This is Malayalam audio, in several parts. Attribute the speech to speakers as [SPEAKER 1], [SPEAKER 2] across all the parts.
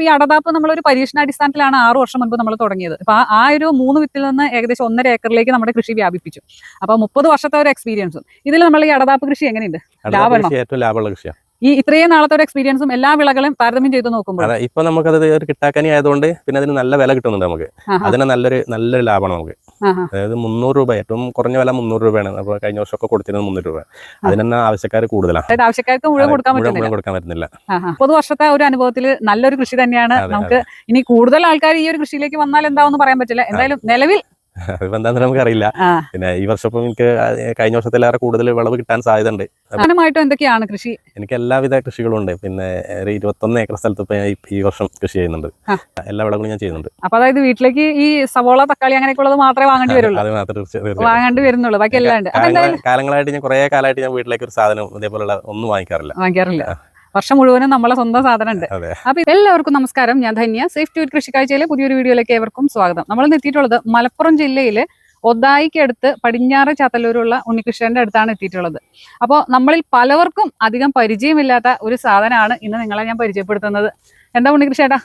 [SPEAKER 1] ഇപ്പൊ ഈ അടതാപ്പ് നമ്മൾ ഒരു പരീക്ഷണാടിസ്ഥാനത്തിലാണ് ആറു വർഷം മുൻപ് നമ്മൾ തുടങ്ങിയത്. അപ്പൊ ആ- ഒരു മൂന്ന് വിത്തിൽ നിന്ന് ഏകദേശം ഒന്നര ഏക്കറിലേക്ക് നമ്മുടെ കൃഷി വ്യാപിപ്പിച്ചു. അപ്പൊ മുപ്പത് വർഷത്തെ ഒരു എക്സ്പീരിയൻസും. ഇതിൽ നമ്മൾ ഈ അടതാപ്പ് കൃഷി എങ്ങനെയുണ്ട്?
[SPEAKER 2] കൃഷി ഏറ്റവും ലാഭമുള്ള കൃഷിയാണ്
[SPEAKER 1] ഈ ഇത്രയും നാളത്തെ ഒരു എക്സ്പീരിയൻസും എല്ലാ വിളകളും താരതമ്യം ചെയ്ത് നോക്കുമ്പോൾ.
[SPEAKER 2] അതെ ഇപ്പൊ നമുക്കത് അത് കിട്ടാക്കനി ആയതുകൊണ്ട് പിന്നെ അതിന് നല്ല വില കിട്ടുന്നുണ്ട് നമുക്ക്. അതിന് നല്ലൊരു നല്ലൊരു ലാഭമാണ് നമുക്ക്. അതായത് മുന്നൂറ് രൂപ ഏറ്റവും കുറഞ്ഞ വില മുന്നൂറ് രൂപയാണ്. അപ്പോൾ കഴിഞ്ഞ വർഷമൊക്കെ കൊടുത്തിരുന്നത് മുന്നൂറ് രൂപ. അതിനെന്നെ ആവശ്യക്കാർ കൂടുതലാണ്
[SPEAKER 1] അതായത് ആവശ്യക്കാർക്ക് മുഴുവൻ കൊടുക്കാൻ പറ്റുന്നില്ല.
[SPEAKER 2] കൊടുക്കാൻ പറ്റുന്നില്ല.
[SPEAKER 1] മുപ്പത് വർഷത്തെ ഒരു അനുഭവത്തിൽ നല്ലൊരു കൃഷി തന്നെയാണ്. നമുക്ക് ഇനി കൂടുതൽ ആൾക്കാർ ഈ ഒരു കൃഷിയിലേക്ക് വന്നാൽ എന്താവെന്ന് പറയാൻ പറ്റില്ല. എന്തായാലും നിലവിൽ
[SPEAKER 2] അതിപ്പോ എന്താണെന്ന് നമുക്കറിയില്ല.
[SPEAKER 1] അറിയില്ല
[SPEAKER 2] പിന്നെ ഈ വർഷം ഇപ്പം എനിക്ക് കഴിഞ്ഞ വർഷത്തിലേറെ കൂടുതൽ വിളവ് കിട്ടാൻ സാധ്യത ഉണ്ട്
[SPEAKER 1] പ്രധാനമായിട്ടും എന്തൊക്കെയാണ് കൃഷി?
[SPEAKER 2] എനിക്ക് എല്ലാവിധ കൃഷികളും ഉണ്ട് പിന്നെ ഒരു ഇരുപത്തൊന്ന് ഏക്കർ സ്ഥലത്ത് ഇപ്പൊ ഈ- വർഷം കൃഷി ചെയ്യുന്നുണ്ട്. എല്ലാ വിളകളും ഞാൻ ചെയ്യുന്നുണ്ട്.
[SPEAKER 1] അപ്പൊ അതായത് വീട്ടിലേക്ക് ഈ സവോള തക്കാളി അങ്ങനെയൊക്കെ ഉള്ളത് മാത്രമേ വാങ്ങേണ്ടി വരുള്ളൂ?
[SPEAKER 2] അത് മാത്രമേ.
[SPEAKER 1] വാങ്ങേണ്ടി വരുന്നുള്ളൂ. ബാക്കി എല്ലാം
[SPEAKER 2] കാലങ്ങളായിട്ട് ഞാൻ കുറെ കാലമായിട്ട് ഞാൻ വീട്ടിലേക്ക് ഒരു സാധനം ഇതേപോലുള്ള ഒന്നും വാങ്ങിക്കാറില്ല.
[SPEAKER 1] വാങ്ങിക്കാറില്ല. വർഷം മുഴുവനും നമ്മളെ സ്വന്തം സാധനം ഉണ്ട് അപ്പൊ എല്ലാവർക്കും നമസ്കാരം. ഞാൻ ധന്യ. സേഫ്റ്റി ടൂർ കൃഷിക്കാഴ്ചയിലെ പുതിയൊരു വീഡിയോയിലേക്ക് ഏവർക്കും സ്വാഗതം. നമ്മൾ എത്തിയിട്ടുള്ളത് മലപ്പുറം ജില്ലയിലെ ഒതായിക്കടുത്ത് പടിഞ്ഞാറ് ചാത്തല്ലൂരുള്ള ഉണ്ണികൃഷ്ണന്റെ അടുത്താണ് എത്തിയിട്ടുള്ളത്. അപ്പോൾ നമ്മളിൽ പലവർക്കും അധികം പരിചയമില്ലാത്ത ഒരു സാധനമാണ് ഇന്ന് നിങ്ങളെ ഞാൻ പരിചയപ്പെടുത്തുന്നത്. എന്താ ഉണ്ണികൃഷ്ണേട്ടാ?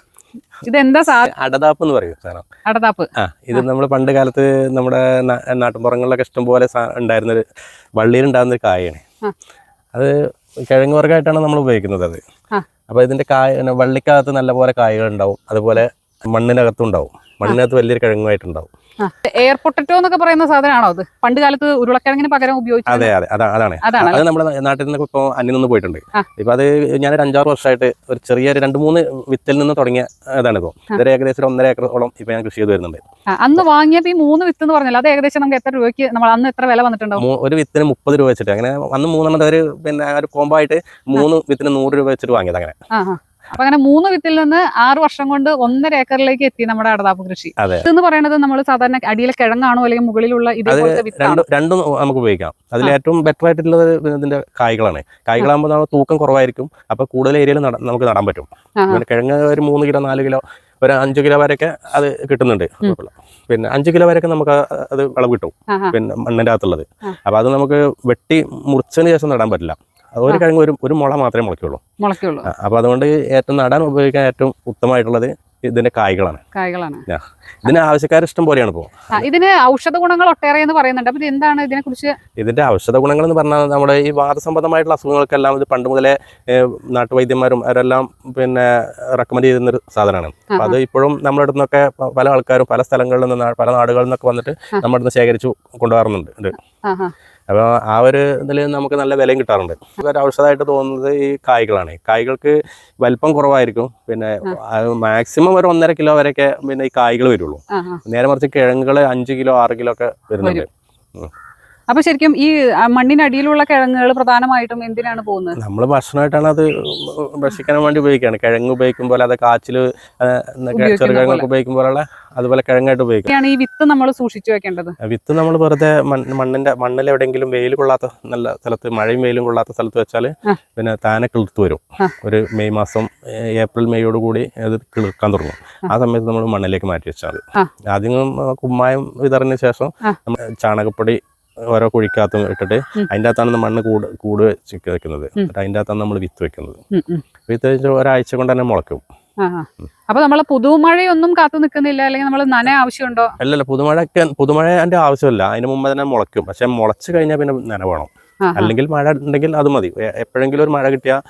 [SPEAKER 1] ഇതെന്താ
[SPEAKER 2] അടതാപ്പ് എന്ന് പറയും സാധനം.
[SPEAKER 1] അടതാപ്പ്.
[SPEAKER 2] ആ ഇത് നമ്മൾ പണ്ട് കാലത്ത് നമ്മുടെ നാട്ടിൻപുറങ്ങളിലൊക്കെ ഇഷ്ടംപോലെ ഉണ്ടായിരുന്നൊരു വള്ളിയിൽ ഉണ്ടാകുന്ന ഒരു കായാണ് അത് കിഴങ്ങ് വർഗമായിട്ടാണ് നമ്മൾ ഉപയോഗിക്കുന്നത് അത്.
[SPEAKER 1] ആ.
[SPEAKER 2] അപ്പോൾ ഇതിന്റെ കായ വള്ളിക്കകത്ത് നല്ലപോലെ കായകൾ ഉണ്ടാവും. അതുപോലെ മണ്ണിനകത്തും ഉണ്ടാവും. മണ്ണിനകത്ത് വലിയൊരു കിഴങ്ങുമായിട്ടുണ്ടാവും.
[SPEAKER 1] എയർ പൊട്ടറ്റോ എന്നൊക്കെ പറയുന്ന സാധനമാണോ അത്? പണ്ട് കാലത്ത് ഉരുളക്കിഴങ്ങിന് പകരം ഉപയോഗിച്ചു
[SPEAKER 2] അതെ അതെ. അതാണ്.
[SPEAKER 1] അതാണ്.
[SPEAKER 2] അത് നമ്മുടെ നാട്ടിൽ നിന്ന് ഇപ്പോൾ അന്യം നിന്ന് പോയിട്ടുണ്ട്. ഇപ്പൊ അത് ഞാനൊരു അഞ്ചാറ് വർഷമായിട്ട് ഒരു ചെറിയ ഒരു രണ്ട് മൂന്ന് വിത്തിൽ നിന്ന് തുടങ്ങിയ ഇതാണ് ഇപ്പോൾ ഇതൊരു ഏകദേശം ഒന്നര ഏക്കറോളം ഇപ്പൊ ഞാൻ കൃഷി ചെയ്ത് വരുന്നുണ്ട്.
[SPEAKER 1] അന്ന് വാങ്ങിയപ്പോ ഈ മൂന്ന് വിത്ത് എന്ന് പറഞ്ഞാൽ അത് ഏകദേശം നമുക്ക് എത്ര രൂപയ്ക്ക് നമ്മൾ അന്ന് എത്ര വില വന്നിട്ടുണ്ടാവും?
[SPEAKER 2] ഒരു വിത്തിന് മുപ്പത് രൂപ വെച്ചിട്ട്. അങ്ങനെ അന്ന് മൂന്നെണ്ണം ഒരു പിന്നെ ഒരു കോമ്പായിട്ട് ആയിട്ട് മൂന്ന് വിത്തിന് നൂറ് രൂപ വെച്ചിട്ട് വാങ്ങിയത് അങ്ങനെ.
[SPEAKER 1] അപ്പൊ അങ്ങനെ മൂന്ന് വിത്തിൽ നിന്ന് ആറ് വർഷം കൊണ്ട് ഒന്നര ഏക്കറിലേക്ക് എത്തി നമ്മുടെ അടതാപ്പ് കൃഷി. എന്ന് പറയുന്നത് നമ്മൾ സാധാരണ അടിയിലെ കിഴങ്ങാണോ അല്ലെങ്കിൽ മുകളിലുള്ള ഇതേപോലത്തെ വിത്താണ്?
[SPEAKER 2] രണ്ടും നമുക്ക് ഉപയോഗിക്കാം. അതിൽ ഏറ്റവും ബെറ്റർ ആയിട്ടുള്ളത് ഇതിന്റെ കായ്കളാണ്. കായ്കളാകുമ്പോൾ നമ്മൾ തൂക്കം കുറവായിരിക്കും. അപ്പൊ കൂടുതൽ ഏരിയയിൽ നമുക്ക് നടാൻ പറ്റും. കിഴങ്ങ് ഒരു മൂന്ന് കിലോ നാല് കിലോ ഒരു അഞ്ചു കിലോ വരെയൊക്കെ അത് കിട്ടുന്നുണ്ട്. പിന്നെ അഞ്ചു കിലോ വരെയൊക്കെ നമുക്ക് അത് വിളവ് കിട്ടും. പിന്നെ മണ്ണിന്റെ അകത്തുള്ളത്. അപ്പൊ അത് നമുക്ക് വെട്ടി മുറിച്ചതിന് ശേഷം നടാൻ പറ്റില്ല. ഒരു കിഴങ്ങ് ഒരു ഒരു മുള മാത്രമേ മുളയ്ക്കുള്ളൂ.
[SPEAKER 1] മുളയ്ക്കുള്ളൂ.
[SPEAKER 2] ആ, അപ്പൊ അതുകൊണ്ട് ഏറ്റവും നടാൻ ഉപയോഗിക്കാൻ ഏറ്റവും ഉത്തമമായിട്ടുള്ളത് ഇതിന്റെ കായ്കളാണ്.
[SPEAKER 1] കായ്കളാണ്.
[SPEAKER 2] ഇതിന് ആവശ്യക്കാർ ഇഷ്ടം പോലെയാണ് ഇപ്പോൾ
[SPEAKER 1] ആ, ഇതിന് ഔഷധ ഗുണങ്ങൾ ഒട്ടേറെ എന്ന് പറയുന്നുണ്ട്. അപ്പൊ ഇത് എന്താണ് ഇതിനെ കുറിച്ച്
[SPEAKER 2] ഇതിന്റെ ഔഷധ ഗുണങ്ങൾ എന്ന് പറഞ്ഞാൽ നമ്മുടെ ഈ വാദസംബന്ധമായിട്ടുള്ള അസുഖങ്ങൾക്കെല്ലാം ഇത് പണ്ട് മുതലേ നാട്ടുവൈദ്യന്മാരും അവരെല്ലാം പിന്നെ റെക്കമെൻഡ് ചെയ്യുന്ന ഒരു സാധനമാണ്. അപ്പൊ അത് ഇപ്പോഴും നമ്മുടെ അടുത്തൊക്കെ നിന്നൊക്കെ പല ആൾക്കാരും പല സ്ഥലങ്ങളിൽ നിന്ന് പല നാടുകളിൽ നിന്നൊക്കെ വന്നിട്ട് നമ്മുടെ അടുത്ത് ശേഖരിച്ചു കൊണ്ടുപോകാറുണ്ട്. അപ്പോൾ ആ ഒരു ഇതിൽ നമുക്ക് നല്ല വിലയും കിട്ടാറുണ്ട്. ഒരു ഔഷധമായിട്ട് തോന്നുന്നത് ഈ കായ്കളാണ്. കായ്കൾക്ക് വലിപ്പം കുറവായിരിക്കും. പിന്നെ മാക്സിമം ഒരു ഒന്നര കിലോ വരെയൊക്കെ പിന്നെ ഈ കായ്കൾ വരുള്ളൂ. നേരെ മറിച്ച് കിഴങ്ങുകൾ അഞ്ച് കിലോ ആറ് കിലോ ഒക്കെ വരുന്നുണ്ട്.
[SPEAKER 1] അപ്പൊ ശരിക്കും ഈ മണ്ണിനടിയിലുള്ള കിഴങ്ങുകൾ പ്രധാനമായിട്ടും എന്തിനാണ് പോകുന്നത്?
[SPEAKER 2] നമ്മൾ ഭക്ഷണമായിട്ടാണ് അത് ഭക്ഷിക്കാൻ വേണ്ടി ഉപയോഗിക്കുകയാണ് കിഴങ്ങ് ഉപയോഗിക്കുമ്പോൾ അത് കാച്ചിൽ
[SPEAKER 1] ചെറുകിഴങ്ങൾക്ക്
[SPEAKER 2] ചെറുകിഴങ്ങൊക്കെ ഉപയോഗിക്കുമ്പോഴുള്ള അതുപോലെ കിഴങ്ങായിട്ട് ഉപയോഗിക്കും.
[SPEAKER 1] ഇതൊക്കെയാണ് ഈ വിത്ത് നമ്മൾ സൂക്ഷിച്ചു വെക്കേണ്ടത്.
[SPEAKER 2] വിത്ത് നമ്മൾ വെറുതെ മണ്ണിന്റെ മണ്ണിൽ എവിടെയെങ്കിലും വെയിൽ കൊള്ളാത്ത നല്ല സ്ഥലത്ത് മഴയും വെയിലും കൊള്ളാത്ത സ്ഥലത്ത് വെച്ചാൽ പിന്നെ താനെ കിളിർത്ത് വരും. ഒരു മെയ് മാസം ഏപ്രിൽ മെയ്യോട് കൂടി അത് കിളിർക്കാൻ തുടങ്ങും. ആ. സമയത്ത് നമ്മൾ മണ്ണിലേക്ക് മാറ്റി വെച്ചാൽ ആദ്യം കുമ്മായം വിതറിന് ശേഷം ചാണകപ്പൊടി ഓരോ കുഴിക്കകത്തും ഇട്ടിട്ട്. അതിന്റെ അകത്താണ് നമ്മൾ കൂട് കൂട് വെക്കുന്നത്. എന്നിട്ട് അതിന്റെ അകത്താണ് നമ്മൾ വിത്ത് വെക്കുന്നത്. വിത്ത് വെച്ച് ഒരാഴ്ച കൊണ്ട് തന്നെ
[SPEAKER 1] മുളക്കും. അപ്പൊ നമ്മൾ പുതുമഴയൊന്നും കാത്തു നിൽക്കുന്നില്ല? അല്ലെങ്കിൽ നമ്മൾ നന ആവശ്യമുണ്ടോ?
[SPEAKER 2] അല്ലല്ല പുതുമഴക്ക് പുതുമഴന്റെ ആവശ്യമില്ല. അതിന് മുമ്പ് തന്നെ മുളയ്ക്കും. പക്ഷെ മുളച്ചു കഴിഞ്ഞാൽ പിന്നെ നന വേണം. അല്ലെങ്കിൽ മഴ ഉണ്ടെങ്കിൽ അത് മതി. എപ്പോഴെങ്കിലും ഒരു മഴ കിട്ടിയാൽ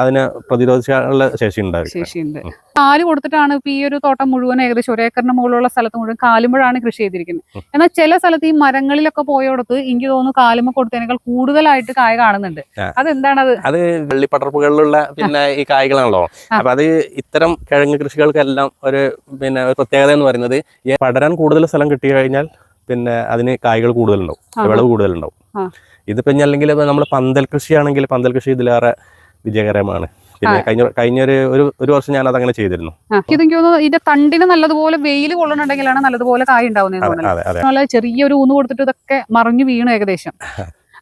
[SPEAKER 2] അതിന് പ്രതിരോധിക്കാനുള്ള ശേഷി
[SPEAKER 1] ശേഷിയുണ്ട്. കാൽ കൊടുത്തിട്ടാണ് ഇപ്പൊ ഈ ഒരു തോട്ടം മുഴുവൻ ഏകദേശം ഒരു ഏക്കറിന് മുകളിലുള്ള സ്ഥലത്ത് മുഴുവൻ കാലുമ്പോഴാണ് കൃഷി ചെയ്തിരിക്കുന്നത്. എന്നാൽ ചില സ്ഥലത്ത് ഈ മരങ്ങളിലൊക്കെ പോയോടത്ത് എനിക്ക് തോന്നുന്നു കാലുമ്പ കൊടുത്തതിനേക്കാൾ കൂടുതലായിട്ട് കായ കാണുന്നുണ്ട്.
[SPEAKER 2] അതെന്താണ്
[SPEAKER 1] അതെന്താണത്
[SPEAKER 2] അത് വെള്ളിപ്പടർപ്പുകളിലുള്ള പിന്നെ ഈ കായ്കളാണല്ലോ. അപ്പൊ അത് ഇത്തരം കിഴങ്ങ് കൃഷികൾക്കെല്ലാം ഒരു പിന്നെ ഒരു പ്രത്യേകത എന്ന് പറയുന്നത് ഈ പടരാൻ കൂടുതൽ സ്ഥലം കിട്ടി കഴിഞ്ഞാൽ പിന്നെ അതിന് കായ്കൾ കൂടുതലുണ്ടാവും. വിളവ് കൂടുതലുണ്ടാവും. ഇതിപ്പോ അല്ലെങ്കിൽ നമ്മൾ പന്തൽ കൃഷിയാണെങ്കിൽ പന്തൽ കൃഷി ഇതിലേറെ വിജയകരമാണ്. പിന്നെ കഴിഞ്ഞ കഴിഞ്ഞൊരു ഒരു ഒരു വർഷം ഞാൻ അതങ്ങനെ ചെയ്തിരുന്നു.
[SPEAKER 1] ഇതെനിക്ക് തോന്നുന്നു ഇതിന്റെ തണ്ടിന് നല്ലതുപോലെ വെയിൽ കൊള്ളണുണ്ടെങ്കിലാണ് നല്ലതുപോലെ കായ ഉണ്ടാവുന്നത് ചെറിയൊരു ഊന്ന് കൊടുത്തിട്ട് ഇതൊക്കെ മറിഞ്ഞു വീണു ഏകദേശം.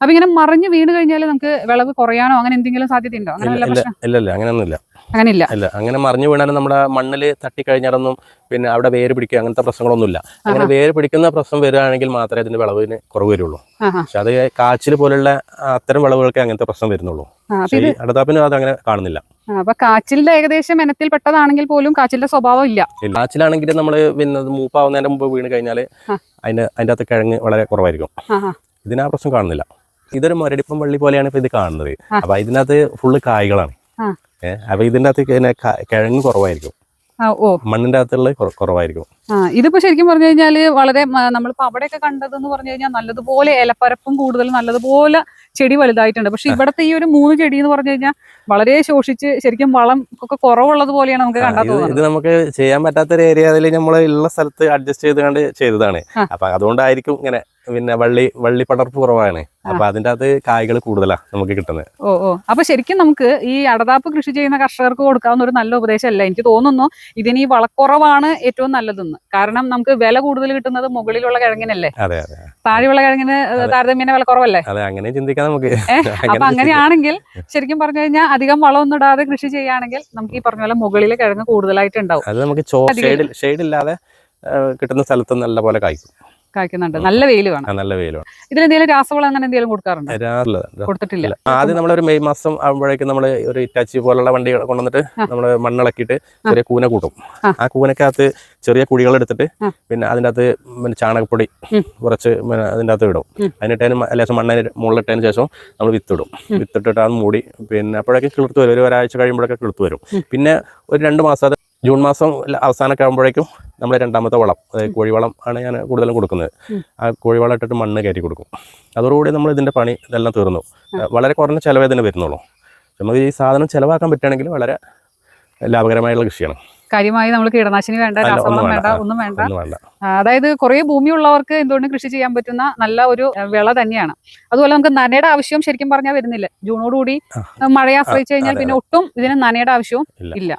[SPEAKER 1] അപ്പൊ ഇങ്ങനെ മറിഞ്ഞു വീണ് കഴിഞ്ഞാൽ നമുക്ക് വിളവ് കുറയാനോ അങ്ങനെ എന്തെങ്കിലും സാധ്യതയുണ്ടോ? അങ്ങനെ
[SPEAKER 2] അങ്ങനെയല്ല അങ്ങനെയൊന്നുമില്ല.
[SPEAKER 1] അങ്ങനെ ഇല്ല
[SPEAKER 2] അങ്ങനെ മറിഞ്ഞു വീണാലും നമ്മുടെ മണ്ണിൽ തട്ടിക്കഴിഞ്ഞാലൊന്നും പിന്നെ അവിടെ വേര് പിടിക്കുക അങ്ങനത്തെ പ്രശ്നങ്ങളൊന്നുമില്ല. അങ്ങനെ വേര് പിടിക്കുന്ന പ്രശ്നം വരികയാണെങ്കിൽ മാത്രമേ അതിന്റെ വിളവിന് കുറവ് വരുള്ളൂ. പക്ഷെ അത് കാച്ചിൽ പോലുള്ള അത്തരം വിളവുകൾക്ക് അങ്ങനത്തെ പ്രശ്നം വരുന്നുള്ളൂ. പക്ഷേ അടുത്താപ്പിന് അത് അങ്ങനെ കാണുന്നില്ല.
[SPEAKER 1] അപ്പൊ കാച്ചിലിന്റെ ഏകദേശം ഇനത്തിൽ പെട്ടതാണെങ്കിൽ പോലും കാച്ചിലിന്റെ സ്വഭാവം ഇല്ല.
[SPEAKER 2] കാച്ചിലാണെങ്കിൽ നമ്മൾ പിന്നെ മൂപ്പാവുന്നതിന്റെ മുമ്പ് വീണ് കഴിഞ്ഞാൽ
[SPEAKER 1] അതിന്റെ
[SPEAKER 2] അതിന് അതിന്റെ അകത്ത് കിഴങ്ങ് വളരെ കുറവായിരിക്കും. ഇതിന് പ്രശ്നം കാണുന്നില്ല. ഇതൊരു മുരടിപ്പം വള്ളി പോലെയാണ് ഇപ്പൊ ഇത് കാണുന്നത്. അപ്പൊ ഇതിനകത്ത് ഫുള്ള് കായ്കളാണ്. അപ്പൊ ഇതിന്റെ അകത്ത് കിഴങ്ങ് കുറവായിരിക്കും. മണ്ണിന്റെ അകത്തുള്ള കുറ- കുറവായിരിക്കും.
[SPEAKER 1] ഇതിപ്പോ ശരിക്കും പറഞ്ഞു കഴിഞ്ഞാൽ വളരെ നമ്മളിപ്പോ അവിടെയൊക്കെ കണ്ടതെന്ന് പറഞ്ഞു കഴിഞ്ഞാൽ നല്ലതുപോലെ ഇലപ്പരപ്പും കൂടുതൽ നല്ലതുപോലെ ചെടി വലുതായിട്ടുണ്ട്. പക്ഷെ ഇവിടത്തെ ഈ ഒരു മൂന്ന് ചെടി എന്ന് പറഞ്ഞു കഴിഞ്ഞാൽ വളരെ ശോഷിച്ച് ശരിക്കും വളം ഒക്കെ കുറവുള്ളത് പോലെയാണ് നമുക്ക് കണ്ടത്
[SPEAKER 2] ഇത് നമുക്ക് ചെയ്യാൻ പറ്റാത്തൊരു ഏരിയയിൽ നമ്മൾ ഉള്ള സ്ഥലത്ത് അഡ്ജസ്റ്റ് ചെയ്ത് കണ്ട് ചെയ്തതാണ്. അപ്പൊ അതുകൊണ്ടായിരിക്കും ഇങ്ങനെ പിന്നെ വള്ളി വള്ളി പടർപ്പ് കുറവാണ്. അപ്പൊ അതിന്റെ അകത്ത് കായ്കൾ കൂടുതലാ നമുക്ക് കിട്ടുന്നത്.
[SPEAKER 1] ഓ ഓ. അപ്പൊ ശരിക്കും നമുക്ക് ഈ അടതാപ്പ് കൃഷി ചെയ്യുന്ന കർഷകർക്ക് കൊടുക്കാവുന്ന ഒരു നല്ല ഉപദേശമല്ല. എനിക്ക് തോന്നുന്നു ഇതിന് ഈ വളക്കുറവാണ് ഏറ്റവും നല്ലതെന്ന്. കാരണം നമുക്ക് വില കൂടുതൽ കിട്ടുന്നത് മുകളിലുള്ള കിഴങ്ങിനല്ലേ?
[SPEAKER 2] അതെ അതെ.
[SPEAKER 1] താഴെയുള്ള കിഴങ്ങിന് താരതമ്യേന വില കുറവല്ലേ
[SPEAKER 2] അതെ അങ്ങനെ ചിന്തിക്കാം നമുക്ക്.
[SPEAKER 1] അപ്പൊ അങ്ങനെയാണെങ്കിൽ ശരിക്കും പറഞ്ഞു കഴിഞ്ഞാൽ അധികം വളമൊന്നും ഇടാതെ കൃഷി ചെയ്യുകയാണെങ്കിൽ നമുക്ക് ഈ പറഞ്ഞ പോലെ മുകളിൽ കിഴങ്ങ് കൂടുതലായിട്ട് ഉണ്ടാവും.
[SPEAKER 2] അത് നമുക്ക് ഷെയ്ഡ് ഇല്ലാതെ കിട്ടുന്ന സ്ഥലത്ത് നല്ല പോലെ കായ്ക്കും.
[SPEAKER 1] കായ്ക്കുന്നുണ്ട്. നല്ല വെയിൽ വേണം.
[SPEAKER 2] നല്ല വെയിൽ വേണം.
[SPEAKER 1] ഇതിൽ ഇതിലെന്തെങ്കിലും രാസവളം അങ്ങനെ എന്തെങ്കിലും കൊടുക്കാറുണ്ട്? കൊടുത്തിട്ടില്ല.
[SPEAKER 2] ആദ്യം നമ്മളൊരു മെയ് മാസം ആകുമ്പോഴേക്കും നമ്മൾ ഒരു ഇറ്റാച്ചി പോലുള്ള വണ്ടി കൊണ്ടുവന്നിട്ട്. നമ്മൾ മണ്ണിളക്കിയിട്ട് ചെറിയ കൂന കൂട്ടും.
[SPEAKER 1] ആ.
[SPEAKER 2] കൂനക്കകത്ത് ചെറിയ കുഴികൾ എടുത്തിട്ട് പിന്നെ അതിന്റെ അകത്ത് പിന്നെ ചാണകപ്പൊടി കുറച്ച് അതിന്റെ അകത്ത് ഇടും. അതിനിട്ടതിന് ലേശം മണ്ണിന് മുകളിലിട്ടതിന് ശേഷം നമ്മൾ വിത്തിടും. വിത്തിട്ടിട്ട് അത് മൂടി പിന്നെ അപ്പോഴേക്കും കിളിർത്ത് വരും. ഒരു ഒരാഴ്ച കഴിയുമ്പോഴൊക്കെ കിളിർത്ത് വരും. പിന്നെ ഒരു രണ്ട് മാസം ജൂൺ മാസം അവസാനമൊക്കെ ആകുമ്പോഴേക്കും നമ്മൾ രണ്ടാമത്തെ വളം അതായത് കോഴിവളം ആണ് ഞാൻ കൂടുതലും കൊടുക്കുന്നത്. ആ കോഴിവളം ഇട്ടിട്ട് മണ്ണ് കയറ്റി കൊടുക്കും. അതോടുകൂടി നമ്മൾ ഇതിന്റെ പണി ഇതെല്ലാം തീർന്നു. വളരെ കുറഞ്ഞ ചിലവേ തന്നെ വരുന്നുള്ളൂ നമുക്ക് ഈ സാധനം ചിലവാക്കാൻ പറ്റുകയാണെങ്കിൽ വളരെ ലാഭകരമായുള്ള കൃഷിയാണ്.
[SPEAKER 1] കാര്യമായി നമ്മൾ കീടനാശിനി വേണ്ട രാസവളം
[SPEAKER 2] വേണ്ട.
[SPEAKER 1] ഒന്നും വേണ്ട. അതായത് കുറേ ഭൂമിയുള്ളവർക്ക് എന്തുകൊണ്ടും കൃഷി ചെയ്യാൻ പറ്റുന്ന നല്ല ഒരു വിള തന്നെയാണ്. അതുപോലെ നമുക്ക് നനയുടെ ആവശ്യം ശരിക്കും പറഞ്ഞാൽ വരുന്നില്ല. ജൂണോടുകൂടി മഴയെ ആശ്രയിച്ചു കഴിഞ്ഞാൽ പിന്നെ ഒട്ടും ഇതിന് നനയുടെ ആവശ്യവും
[SPEAKER 2] ഇല്ല.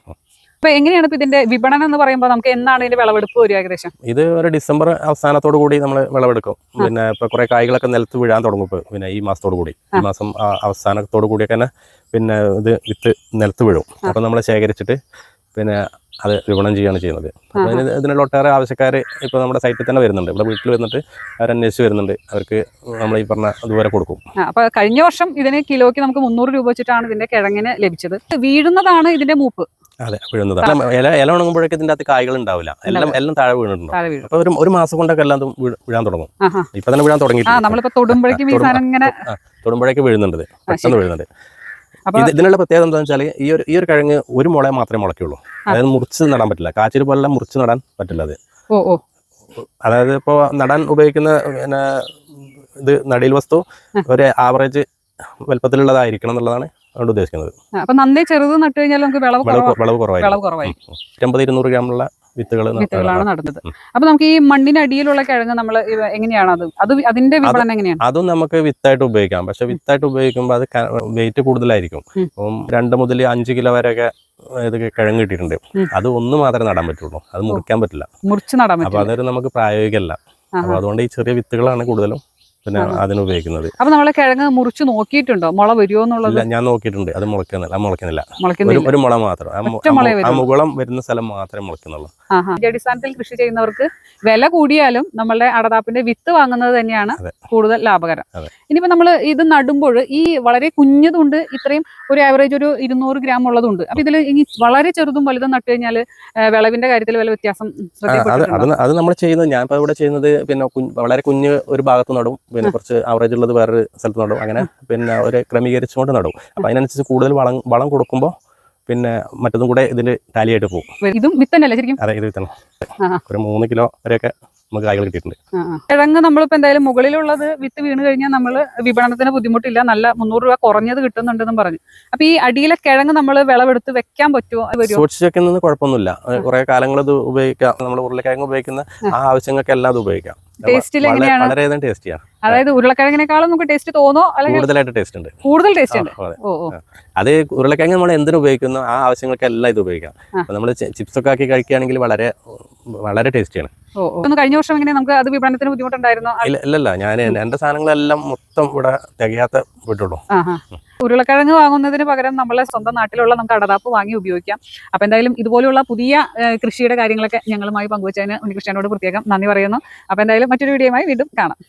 [SPEAKER 1] അപ്പൊ എങ്ങനെയാണ് ഇതിന്റെ വിപണനം എന്ന് പറയുമ്പോൾ നമുക്ക് എന്നാണ് ഇതിന്റെ വിളവെടുപ്പ് വരിക ഏകദേശം?
[SPEAKER 2] ഇത് ഒരു ഡിസംബർ അവസാനത്തോടു കൂടി നമ്മൾ വിളവെടുക്കും. പിന്നെ ഇപ്പൊ കുറെ കായ്കളൊക്കെ നിലത്ത് വീഴാൻ തുടങ്ങും ഇപ്പൊ. പിന്നെ ഈ മാസത്തോടു കൂടി. ഈ മാസം അവസാനത്തോടു കൂടിയൊക്കെ തന്നെ പിന്നെ ഇത് വിത്ത് നിലത്ത് വീഴും. അപ്പൊ നമ്മൾ ശേഖരിച്ചിട്ട് പിന്നെ അത് വിപണനം ചെയ്യുകയാണ് ചെയ്യുന്നത്. അപ്പൊ അതിന് ഇതിനുള്ള ഒട്ടേറെ ആവശ്യക്കാർ ഇപ്പൊ നമ്മുടെ സൈറ്റിൽ തന്നെ വരുന്നുണ്ട്. ഇവിടെ വീട്ടിൽ വന്നിട്ട് അവർ അന്വേഷിച്ച് വരുന്നുണ്ട്. അവർക്ക് നമ്മൾ ഈ പറഞ്ഞ അതുവരെ കൊടുക്കും.
[SPEAKER 1] അപ്പോൾ അപ്പൊ കഴിഞ്ഞ വർഷം ഇതിന് കിലോയ്ക്ക് നമുക്ക് മുന്നൂറ് രൂപ വെച്ചിട്ടാണ് ഇതിന്റെ കിഴങ്ങിന് ലഭിച്ചത്. വീഴുന്നതാണ് ഇതിന്റെ മൂപ്പ്.
[SPEAKER 2] അതെ വീഴുന്നതാണ് ഇല ഇല ഉണങ്ങുമ്പോഴേക്കും ഇതിന്റെ അകത്ത് കായ്കൾ ഉണ്ടാവില്ല. എല്ലാം എല്ലാം താഴെ വീണിട്ടുണ്ട് അപ്പൊ ഒരു ഒരു മാസം കൊണ്ടൊക്കെ എല്ലാം വീഴാൻ തുടങ്ങും. ഇപ്പൊ തന്നെ വീഴാൻ
[SPEAKER 1] തുടങ്ങി തൊടുമ്പോഴേക്കും
[SPEAKER 2] വീഴുന്നുണ്ട്. പെട്ടെന്ന് വീഴുന്നുണ്ട്. ഇത് ഇതിനുള്ള പ്രത്യേകത എന്താണെന്ന് വെച്ചാൽ ഈ ഒരു ഈ ഒരു കിഴങ്ങ് ഒരു മുളയെ മാത്രമേ മുളയ്ക്കുള്ളൂ. അതായത് മുറിച്ച് നടാൻ പറ്റില്ല. കാച്ചിൽ പോലെ മുറിച്ച് നടാൻ പറ്റില്ല അത്. അതായത് ഇപ്പോൾ നടാൻ ഉപയോഗിക്കുന്ന പിന്നെ ഇത് നടീൽ വസ്തു ഒരു ആവറേജ് വലുപ്പത്തിലുള്ളതായിരിക്കണം എന്നുള്ളതാണ് അതുകൊണ്ട് ഉദ്ദേശിക്കുന്നത്.
[SPEAKER 1] അപ്പൊ നന്നേ ചെറുത് നട്ടു കഴിഞ്ഞാൽ നമുക്ക് വിളവ്
[SPEAKER 2] വിളവ് വിളവ് കുറവായിരിക്കും. ഇരുപത് ഇരുന്നൂറ് ഗ്രാമുള്ള വിത്തുകൾ
[SPEAKER 1] വിത്തുകളാണ് നടുന്നത്. അപ്പൊ നമുക്ക് ഈ മണ്ണിനടിയിലുള്ള കിഴങ്ങ് നമ്മൾ എങ്ങനെയാണ് അത്? അത് അതിന്റെ വിപണനം എങ്ങനെയാണ്?
[SPEAKER 2] അതും നമുക്ക് വിത്തായിട്ട് ഉപയോഗിക്കാം. പക്ഷെ വിത്തായിട്ട് ഉപയോഗിക്കുമ്പോൾ അത് വെയിറ്റ് കൂടുതലായിരിക്കും. അപ്പം രണ്ട് മുതൽ അഞ്ച് കിലോ വരെയൊക്കെ ഇത് കിഴങ്ങ് കിട്ടിയിട്ടുണ്ട്. അത് ഒന്ന് മാത്രമേ നടാൻ പറ്റുള്ളൂ. അത് മുറിക്കാൻ പറ്റില്ല.
[SPEAKER 1] മുറിച്ച് നടാൻ
[SPEAKER 2] അപ്പൊ
[SPEAKER 1] പറ്റും
[SPEAKER 2] അതൊരു നമുക്ക് പ്രായോഗികമല്ല. അപ്പൊ അതുകൊണ്ട് ഈ ചെറിയ വിത്തുകളാണ് കൂടുതലും പിന്നെ അതിന് ഉപയോഗിക്കുന്നത്.
[SPEAKER 1] അപ്പൊ നമ്മളെ കിഴങ്ങ് മുറിച്ച് നോക്കിയിട്ടുണ്ടോ? മുള വരുമോ എന്നുള്ളത്?
[SPEAKER 2] ഞാൻ നോക്കിയിട്ടുണ്ട്. അത് മുളക്കുന്നില്ല മുളക്കുന്നില്ല ഒരു മുള മാത്രം. ആ. മുകളം വരുന്ന സ്ഥലം മാത്രമേ മുളക്കുന്നുള്ളൂ
[SPEAKER 1] അടിസ്ഥാനത്തിൽ കൃഷി ചെയ്യുന്നവർക്ക് വില കൂടിയാലും നമ്മളുടെ അടതാപ്പിന്റെ വിത്ത് വാങ്ങുന്നത് തന്നെയാണ് കൂടുതൽ ലാഭകരം. ഇനിയിപ്പോ നമ്മൾ ഇത് നടുമ്പോൾ ഈ വളരെ കുഞ്ഞതുണ്ട് ഇത്രയും ഒരു ആവറേജ് ഒരു ഇരുന്നൂറ് ഗ്രാം ഉള്ളതുണ്ട്. അപ്പൊ ഇതിൽ ഇനി വളരെ ചെറുതും വലുതും നട്ടു കഴിഞ്ഞാൽ വിളവിന്റെ കാര്യത്തിൽ വില വ്യത്യാസം
[SPEAKER 2] അത് നമ്മൾ ചെയ്യുന്നത് ഞാൻ ഇവിടെ ചെയ്യുന്നത് പിന്നെ വളരെ കുഞ്ഞ് ഒരു ഭാഗത്ത് നടും പിന്നെ കുറച്ച് ആവറേജ് ഉള്ളത് വേറൊരു സ്ഥലത്ത് നടും അങ്ങനെ പിന്നെ ഒരു ക്രമീകരിച്ചുകൊണ്ട് നടും. അപ്പൊ അതിനനുസരിച്ച് കൂടുതൽ വളം വളം കൊടുക്കുമ്പോൾ പിന്നെ മറ്റതും കൂടെ ഇതിന്റെ ടാലി ആയിട്ട് പോകും
[SPEAKER 1] ഇതും വിത്തന്നല്ലേ ശരിക്കും?
[SPEAKER 2] അതെ ഇത്
[SPEAKER 1] വിത്തണം.
[SPEAKER 2] ഒരു മൂന്ന് കിലോ വരെയൊക്കെ നമുക്ക് കായ്കൾ കിട്ടിയിട്ടുണ്ട്.
[SPEAKER 1] കിഴങ്ങ് നമ്മളിപ്പോ എന്തായാലും മുകളിലുള്ളത് വിത്ത് വീണ് കഴിഞ്ഞാൽ നമ്മൾ വിപണനത്തിന് ബുദ്ധിമുട്ടില്ല. നല്ല മുന്നൂറ് രൂപ കുറഞ്ഞത് കിട്ടുന്നുണ്ടെന്നും പറഞ്ഞു. അപ്പൊ ഈ അടിയിലെ കിഴങ്ങ് നമ്മൾ വിളവെടുത്ത് വെക്കാൻ പറ്റുമോ
[SPEAKER 2] സൂക്ഷിച്ച് വെക്കുന്നത് കുഴപ്പമൊന്നുമില്ല. കുറെ കാലങ്ങൾ ഇത് ഉപയോഗിക്കാം. നമ്മൾ ഉരുളക്കിഴങ്ങ് ഉപയോഗിക്കുന്ന ആ ആവശ്യങ്ങൾക്കെല്ലാം അത് ഉപയോഗിക്കാം.
[SPEAKER 1] ടേസ്റ്റിൽ എങ്ങനെയാണ്?
[SPEAKER 2] വളരെയധികം ടേസ്റ്റിയാണ്
[SPEAKER 1] അതായത് ഉരുളക്കിഴങ്ങിനേക്കാളും നമുക്ക് ടേസ്റ്റ് തോന്നോ? അല്ലെങ്കിൽ
[SPEAKER 2] കൂടുതലായിട്ട് ടേസ്റ്റ് ഉണ്ട്.
[SPEAKER 1] കൂടുതൽ ടേസ്റ്റ് ഉണ്ട്.
[SPEAKER 2] അതെ.
[SPEAKER 1] ഓ ഓ.
[SPEAKER 2] അത് ഉരുളക്കിഴങ്ങ് നമ്മൾ എന്തിനു ഉപയോഗിക്കുന്നു? ആ ആവശ്യങ്ങൾക്കെല്ലാം ഇത് ഉപയോഗിക്കാം. നമ്മൾ ചിപ്സ് ഒക്കെ ആക്കി കഴിക്കുകയാണെങ്കിൽ വളരെ വളരെ ടേസ്റ്റിയാണ്.
[SPEAKER 1] കഴിഞ്ഞ വർഷം എങ്ങനെ നമുക്ക് അത് വിപണനത്തിന് ബുദ്ധിമുട്ടുണ്ടായിരുന്നോ?
[SPEAKER 2] ഇല്ല ഇല്ല ഞാൻ എന്റെ സാധനങ്ങളെല്ലാം മൊത്തം ഇവിടെ തികയാത്ത വിട്ടുള്ളൂ.
[SPEAKER 1] ഉരുളക്കിഴങ്ങ് വാങ്ങുന്നതിന് പകരം നമ്മളെ സ്വന്തം നാട്ടിലുള്ള നമുക്ക് അടതാപ്പ് വാങ്ങി ഉപയോഗിക്കാം. അപ്പൊ എന്തായാലും ഇതുപോലെയുള്ള പുതിയ കൃഷിയുടെ കാര്യങ്ങളൊക്കെ ഞങ്ങളുമായി പങ്കുവച്ചതിന് ഉണ്ണികൃഷ്ണനോട് പ്രത്യേകം നന്ദി പറയുന്നു. അപ്പൊ എന്തായാലും മറ്റൊരു വീഡിയോയുമായി വീണ്ടും കാണാം.